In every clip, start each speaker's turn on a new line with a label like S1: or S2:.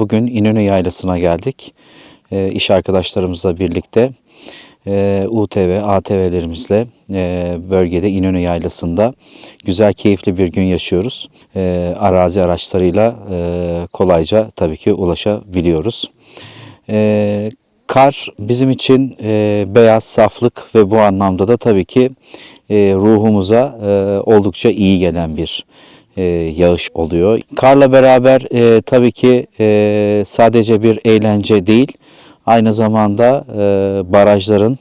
S1: bugün İnönü Yaylası'na geldik. E, iş arkadaşlarımızla birlikte e, UTV, ATV'lerimizle e, bölgede İnönü Yaylası'nda güzel, keyifli bir gün yaşıyoruz. E, arazi araçlarıyla e, kolayca tabii ki ulaşabiliyoruz. E, kar bizim için e, beyaz, saflık ve bu anlamda da tabii ki e, ruhumuza e, oldukça iyi gelen bir e, yağış oluyor. Karla beraber e, tabii ki e, sadece bir eğlence değil, aynı zamanda e, barajların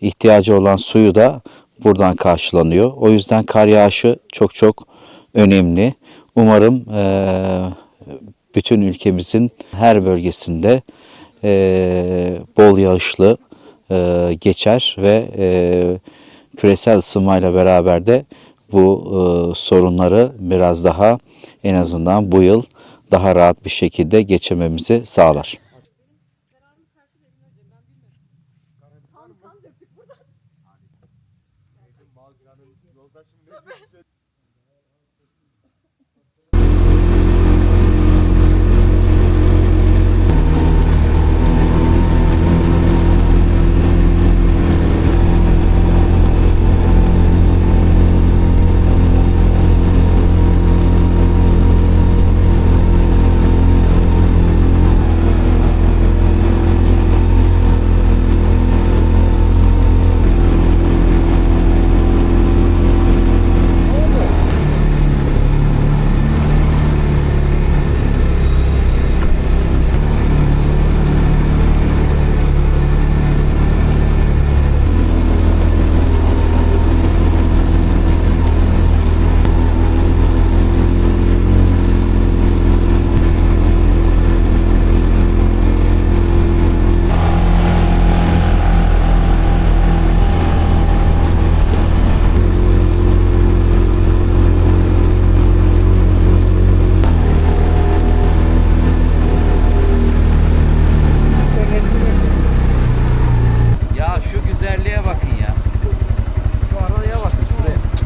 S1: ihtiyacı olan suyu da buradan karşılanıyor. O yüzden kar yağışı çok çok önemli. Umarım e, bütün ülkemizin her bölgesinde e, bol yağışlı e, geçer ve e, küresel ısınmayla beraber de bu e, sorunları biraz daha en azından bu yıl daha rahat bir şekilde geçirmemizi sağlar.
S2: Diyor?